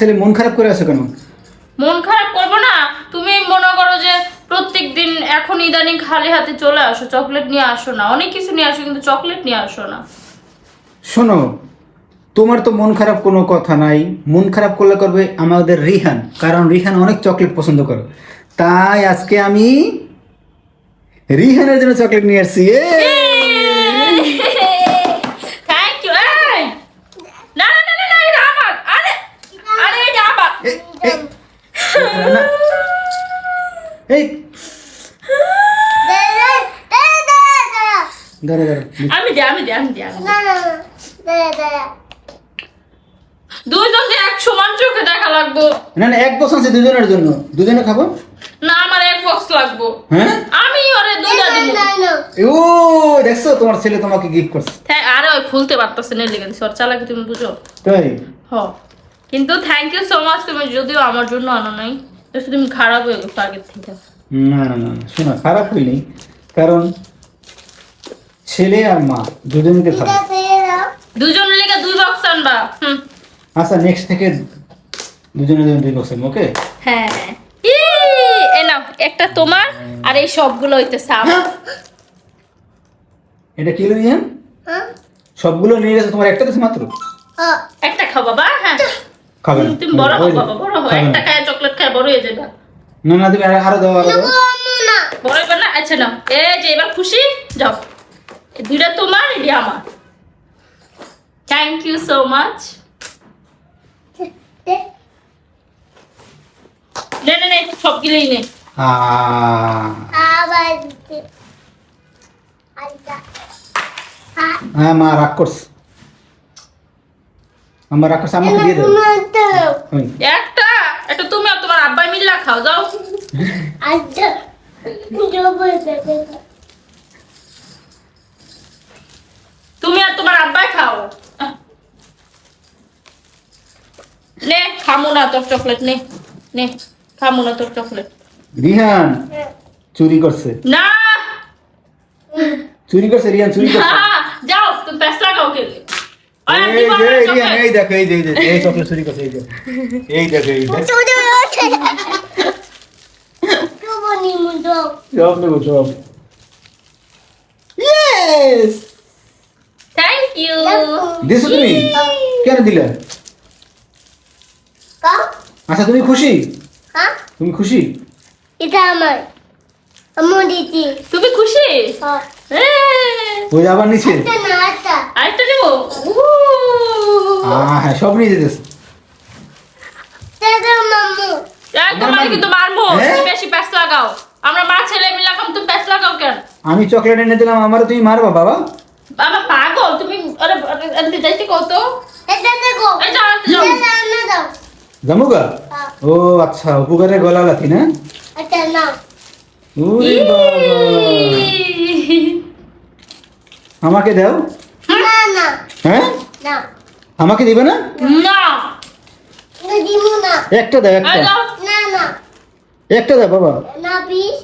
ছেলে মন খারাপ করে আছে কেন? মন খারাপ করব না। তুমি মনে করো যে প্রত্যেক দিন এখন ইদানিং খালি হাতে চলে আসো চকলেট নিয়ে আসো না। অনেক কিছু নিয়ে আসো কিন্তু চকলেট নিয়ে আসো না। শোনো তোমার তো মন খারাপ কোনো কথা নাই। মন খারাপ করলে করবে আমাদের রিহান কারণ রিহান অনেক চকলেট পছন্দ করে। তাই আজকে আমি রিহানের জন্য চকলেট নিয়ে আসছি। থ্যাংক ইউ না না না না না এটা আমার আরে আরে এটা আমার এই, এই, না। এই দাঁড়া দাঁড়া আমি দে আমি দে আমি দে আমি দে। দুইজন যে এক সমান চোখে দেখা লাগবো। না না এক বছর আছে দুজনের জন্য। দুজনে খাব? না আমার এক বক্স লাগবো। হ্যাঁ? আমি ওরে দুইটা দিব। ও দেখছ তোমার ছেলে তোমাকে গিফট করছে। থ্যাঁ, আরে ওই খুলতে পারতেছে না লেগে ওর চালাকি তুমি বুঝো? তাই? হ। কিন্তু থ্যাংক ইউ সো মাচ তুমি যদিও আমার জন্য আনো নাই। তো তুমি খারাপ হয়ে গেছো আগের থেকে না না না শোনো খারাপ হইনি। কারণ ছেলে আর মা দুজনকে খাবে দুজন লেগে দুই বক্স আনবা আচ্ছা নেক্সট থেকে দুজনে দুজন দুই বছর ওকে হ্যাঁ। হ্যাঁ এ নাও একটা তোমার আর এই সবগুলো হইতেছে আমার। এটা কি নিয়ে সবগুলো নিয়ে গেছে তোমার একটা দিছে মাত্র? একটা খাও বাবা হ্যাঁ। খাবে তুমি বড় হও বাবা বড় হও। একটা খায় চকলেট খায় বড় হয়ে যাবে। না না তুমি আরো- আরও দাও আরও দাও। বড় এবার না আচ্ছা নাও। এই যে এবার খুশি? যাও। দুইটা তোমার এটি আমার। থ্যাংক ইউ সো মাচ নে নে নে সবগুলোই নে। হ্যাঁ মা রাগ করছে। আমার রাগ করছে আমাকে দিয়ে দাও ওই, একটা একটা তুমি আর তোমার আব্বাই মিল্লা খাও যাও। তুমি আর তোমার আব্বাই খাও। আহ। নে খামো না তোর চকলেট নে নে খামো না তোর চকলেট রিহান চুরি করছে। না। চুরি করছে রিহান চুরি করছে না, যাও তুমি প্যাস লাগাও কে এই যে রিহান এই দেখো এই যে এই যে, এই চকলেট চুরি করছে এই যে। এই দেখো এই দেখো সব নেব সব ইয়েস থ্যাংক ইউ দিছো তুমি? কেন দিলে? আচ্ছা তুমি খুশি? তুমি খুশি? এটা আমার। আমার দিদি তুমি খুশি? এ, ওই আবার নিচে আরেকটা দেবো আহ, হ্যাঁ সব নিয়ে যেতেছে এটা মামু তোমার মারবো হ্যাঁ? বেশি প্যাস লাগাও। আমরা মা ছেলে মিলে খাম তুমি প্যাস লাগাও কেন? আমি চকলেট এনে দিলাম আমারও তুমি মারবা বাবা। বাবা পাগল তুমি কত জামুগা ও আচ্ছা উপকারের গলা লাথি না? বাবা। আমাকে দাও। না না। হ্যাঁ? না। আমাকে দিবে না? না। না। একটা দাও একটা। না না। একটা দাও বাবা। না প্লিজ